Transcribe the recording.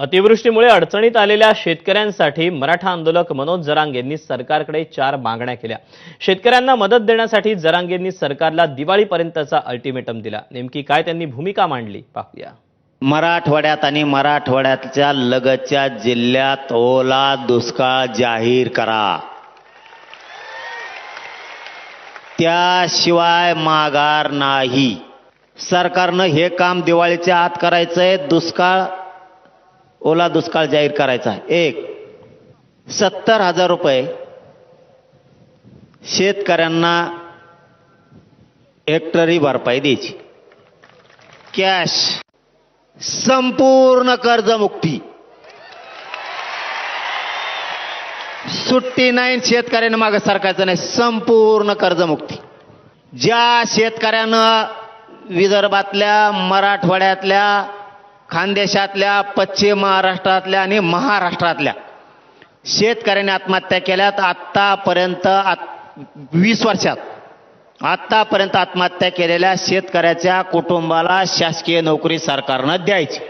अतिवृष्टीमुळे अडचणीत आलेल्या शेतकऱ्यांसाठी मराठा आंदोलक मनोज जरांगेंनी सरकारकडे चार मागण्या केल्या. शेतकऱ्यांना मदत देण्यासाठी जरांगेंनी सरकारला दिवाळीपर्यंतचा अल्टिमेटम दिला. नेमकी काय त्यांनी भूमिका मांडली? पाहूया. मराठवाड्यात आणि मराठवाड्याच्या लगतच्या जिल्ह्यात ओला दुष्काळ जाहीर करा. त्याशिवाय माघार नाही. सरकारनं हे काम दिवाळीच्या आत करायचंय. दुष्काळ ओला दुष्काळ जाहीर करायचा. एक सत्तर हजार रुपये शेतकऱ्यांना हेक्टरी भरपाई द्यायची. कॅश संपूर्ण कर्जमुक्ती. सुट्टी नाही शेतकऱ्यांना मागं सरकायचं नाही संपूर्ण कर्जमुक्ती. ज्या शेतकऱ्यानं विदर्भातल्या मराठवाड्यातल्या खानदेशातल्या पश्चिम महाराष्ट्रातल्या आणि महाराष्ट्रातल्या. शेतकऱ्यांनी आत्महत्या केल्यात. आत्तापर्यंत आत- वीस वर्षात. आत्तापर्यंत आत्महत्या केलेल्या शेतकऱ्याच्या कुटुंबाला शासकीय नोकरी सरकारनं द्यायची.